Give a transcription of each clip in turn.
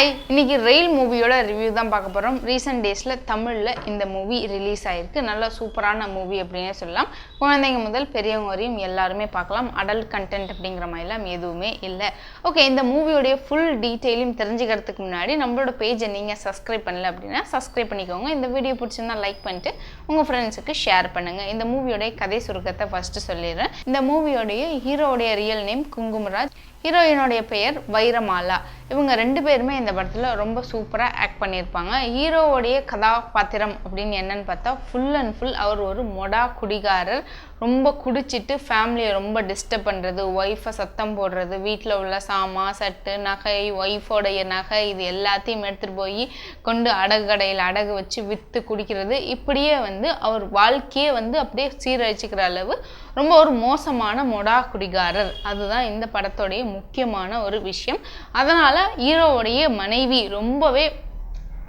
Hi இன்னைக்கு rail மூவியோட review தான் பார்க்க போகிறோம் ரீசெண்ட் டேஸில் தமிழில் இந்த மூவி ரிலீஸ் ஆயிருக்கு. நல்ல சூப்பரான மூவி அப்படின்னே சொல்லலாம். குழந்தைங்க முதல் பெரியவங்க வரையும் எல்லாருமே பார்க்கலாம். அடல்ட் கண்டென்ட் அப்படிங்கிற மாதிரிலாம் எதுவுமே இல்லை. ஓகே இந்த மூவியோடைய ஃபுல் டீட்டெயிலையும் தெரிஞ்சுக்கிறதுக்கு முன்னாடி நம்மளோட பேஜை நீங்கள் சப்ஸ்கிரைப் பண்ணல அப்படின்னா சப்ஸ்கிரைப் பண்ணிக்கோங்க. இந்த வீடியோ பிடிச்சிருந்தா லைக் பண்ணிட்டு உங்கள் ஃப்ரெண்ட்ஸுக்கு ஷேர் பண்ணுங்கள் இந்த மூவியோடைய கதை சுருக்கத்தை ஃபஸ்ட்டு சொல்லிடுறேன். இந்த மூவியோடைய ஹீரோடைய ரியல் நேம் குங்குமராஜ். ஹீரோயினுடைய பெயர் வைரமாலா. இவங்க ரெண்டு பேருமே இந்த படத்தில் ரொம்ப சூப்பராக ஆக்ட் பண்ணியிருப்பாங்க. ஹீரோவுடைய கதாபாத்திரம் அப்படின்னு என்னன்னு பார்த்தா ஃபுல் அண்ட் ஃபுல் அவர் ஒரு மொடா குடிகாரர். ரொம்ப குடிச்சிட்டு ஃபேமிலியை ரொம்ப டிஸ்டர்ப் பண்ணுறது ஒய்ஃபை சத்தம் போடுறது வீட்டில் உள்ள சாமா சட்டு நகை ஒய்ஃபோடைய நகை இது எல்லாத்தையும் எடுத்துகிட்டு போய் கொண்டு அடகு கடையில் அடகு வச்சு விற்று குடிக்கிறது. இப்படியே வந்து அவர் வாழ்க்கையே வந்து அப்படியே சீரழிச்சிக்கிற அளவு ரொம்ப ஒரு மோசமான மொடா குடிகாரர். அதுதான் இந்த படத்தோடைய முக்கியமான ஒரு விஷயம். அதனால் ஹீரோவுடைய மனைவி ரொம்பவே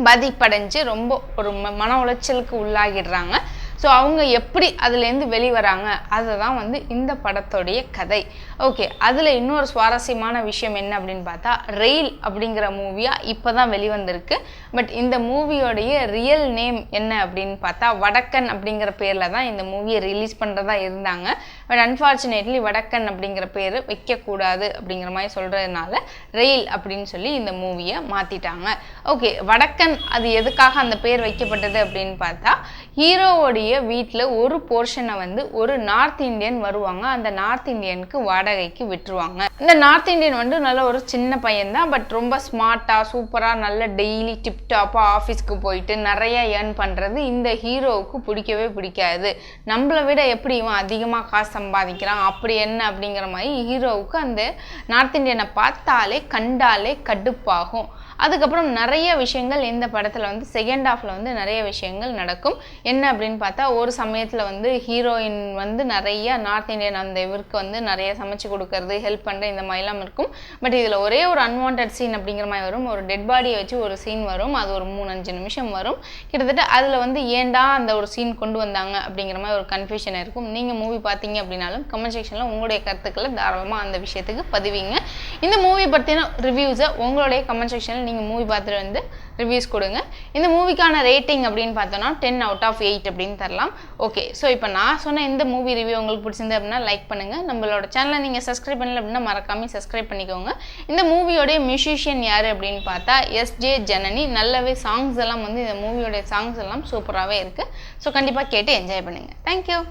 பாதிப்படைஞ்சு ரொம்ப ஒரு ம- மன உளைச்சலுக்கு உள்ளாகிடுறாங்க. ஸோ அவங்க எப்படி அதுலேருந்து வெளிவராங்க? அதுதான் வந்து இந்த படத்தோடைய கதை. ஓகே அதில் இன்னொரு சுவாரஸ்யமான விஷயம் என்ன அப்படின்னு பார்த்தா ரெயில் அப்படிங்கிற மூவியாக இப்போ தான் வெளிவந்திருக்கு. பட் இந்த மூவியோடைய ரியல் நேம் என்ன அப்படின்னு பார்த்தா வடக்கன் அப்படிங்கிற பேரில் தான் இந்த மூவியை ரிலீஸ் பண்ணுறதா இருந்தாங்க. பட் அன்ஃபார்ச்சுனேட்லி வடக்கன் அப்படிங்கிற பேர் வைக்கக்கூடாது அப்படிங்கிற மாதிரி சொல்கிறதுனால ரெயில் அப்படின்னு சொல்லி இந்த மூவியை மாற்றிட்டாங்க ஓகே வடக்கன் அது எதுக்காக அந்த பேர் வைக்கப்பட்டது அப்படின்னு பார்த்தா ஹீரோவுடைய வீட்டில் ஒரு போர்ஷனை வந்து ஒரு நார்த் இந்தியன் வருவாங்க. அந்த நார்த் இந்தியனுக்கு வாடகைக்கு விட்டுருவாங்க. இந்த நார்த் இந்தியன் வந்து நல்ல ஒரு சின்ன பையன் தான் பட் ரொம்ப ஸ்மார்ட்டாக சூப்பராக நல்ல டெய்லி டிப்டாப்பாக ஆஃபீஸ்க்கு போயிட்டு நிறைய ஏர்ன் பண்ணுறது இந்த ஹீரோவுக்கு பிடிக்கவே பிடிக்காது. நம்மளை விட எப்படி இவன் அதிகமாக காசு சம்பாதிக்கிறான்? அப்படி என்ன? அப்படிங்கிற மாதிரி ஹீரோவுக்கு அந்த நார்த் இந்தியனை பார்த்தாலே கண்டாலே கடுப்பாகும். அதுக்கப்புறம் நிறைய விஷயங்கள் இந்த படத்தில் வந்து செகண்ட் ஹாஃபில் வந்து நிறைய விஷயங்கள் நடக்கும். என்ன அப்படின்னு பார்த்தா ஒரு சமயத்தில் வந்து ஹீரோயின் வந்து நிறைய நார்த் இந்தியன் அந்த இவருக்கு வந்து நிறைய சமைச்சு கொடுக்கறது ஹெல்ப் பண்ணுற இந்த மாதிரிலாம் இருக்கும். பட் இதில் ஒரே ஒரு அன்வான்ட் சீன் அப்படிங்கிற மாதிரி வரும். ஒரு டெட் பாடியை வச்சு ஒரு சீன் வரும். அது ஒரு மூணு அஞ்சு நிமிஷம் வரும். கிட்டத்தட்ட அதில் வந்து ஏன்டா அந்த ஒரு சீன் கொண்டு வந்தாங்க அப்படிங்கிற மாதிரி ஒரு கன்ஃபியூஷன் இருக்கும். நீங்கள் மூவி பார்த்தீங்க அப்படின்னாலும் கமெண்ட் செக்ஷனில் உங்களுடைய கருத்துக்களை தாராளமாக அந்த விஷயத்துக்கு பதிவிங்க. இந்த மூவி பற்றின ரிவ்யூஸை உங்களுடைய கமெண்ட் செக்ஷனில் நீங்கள் மூவி பார்த்துட்டு வந்து ரிவ்யூஸ் கொடுங்க. இந்த மூவிக்கான ரேட்டிங் அப்படின்னு பார்த்தோன்னா டென் அவுட் ஆஃப் எயிட் அப்படின்னு தரலாம். ஓகே ஸோ இப்போ நான் சொன்ன இந்த மூவி ரிவ்யூ உங்களுக்கு பிடிச்சிருந்து அப்படின்னா லைக் பண்ணுங்கள் நம்மளோட சேனலை நீங்கள் சப்ஸ்கிரைப் பண்ணல அப்படின்னா மறக்காமல் சப்ஸ்கிரைப் பண்ணிக்கோங்க. இந்த மூவியோடைய மியூசிஷியன் யார் அப்படின்னு பார்த்தா எஸ்ஜே ஜனனி நல்லாவே சாங்ஸ் எல்லாம் வந்து இந்த மூவியோடைய சாங்ஸ் எல்லாம் சூப்பராகவே இருக்குது ஸோ கண்டிப்பாக கேட்டு என்ஜாய் பண்ணுங்கள் தேங்க்யூ